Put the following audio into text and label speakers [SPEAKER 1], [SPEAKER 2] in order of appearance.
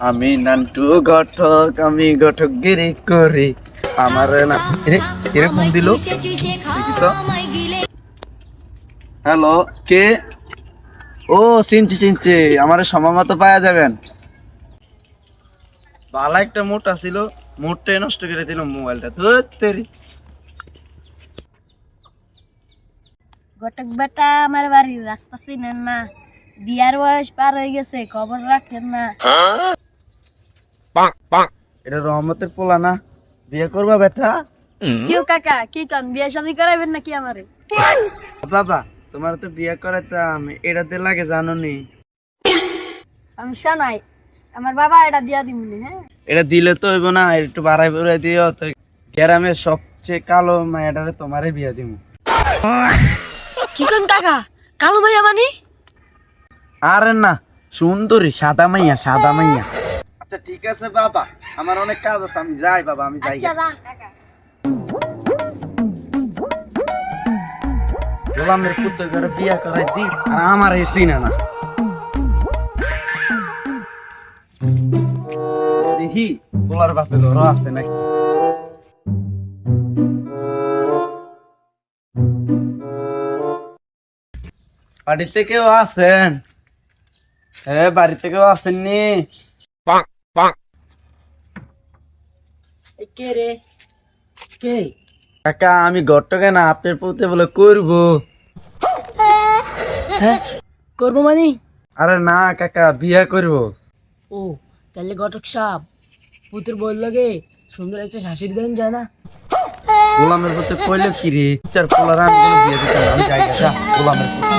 [SPEAKER 1] আমি নান্টু ঘটক আমি ঘটক গিরি করি। আমার না এরে এরে দিল? তো হ্যালো কে? ও চিনছি চিনছি। আমার সময় মতো পাওয়া যাবেন। ভালো একটা মোটা ছিল মোটটাই নষ্ট করে দিল মোবাইলটা। ধর
[SPEAKER 2] ঘটক বেটা আমার বাড়ির রাস্তা চিনেন না। বিয়ার বয়স পার হয়ে গেছে খবর রাখেন না।
[SPEAKER 1] এটা রহমতের পোলা না। বিয়ে করবা বেটা?
[SPEAKER 2] কিউ কাকা কি কন বিয়ে শাদি করাইবেন নাকি আমারে?
[SPEAKER 1] বাবা তোমার তো বিয়ে করাইতাম এটাতে লাগে জানো নি
[SPEAKER 2] আমি শোনাই আমার বাবা এটা দিয়া দিমুনি হ্যাঁ?
[SPEAKER 1] এটা দিলে তো হইব না একটু বাড়াই বাড়াই দিও তো গ্রামের সবচেয়ে কালো মায়াটারে তোমারে বিয়ে দিব
[SPEAKER 2] কি কোন কাকা? কালো ভাইয়া মানে?
[SPEAKER 1] আরে না সুন্দরী সাদা মাইয়া সাদা মাইয়া। আচ্ছা ঠিক আছে বাবা। আমার অনেক কাজ আছে আমি যাই বাবা আমি যাই।
[SPEAKER 2] আচ্ছা
[SPEAKER 1] গোলামের পুত্র করে বিয়ে করাই দি। আর আমার এই চিনে না। দেখি গোলার বাপে ঘর আছে নাকি? বাড়িতে কেউ আছেন? হ্যাঁ বাড়িতে কেউ আসেননি
[SPEAKER 2] কে রে? কে?
[SPEAKER 1] কাকা আমি ঘরটাকে না আপনার পুঁতে বলে করব।
[SPEAKER 2] হ্যাঁ? করব মানে?
[SPEAKER 1] আরে না কাকা বিয়ে করব।
[SPEAKER 2] ও তাহলে ঘটক সাপ পুতুর বলল গে সুন্দর একটা শাশুড়ি দেন যায় না?
[SPEAKER 1] গোলামের পুতে কইলো কি রে? চার পোলার আমি বিয়ে দিতাম না। আমি যাই যা গোলামের পুতে।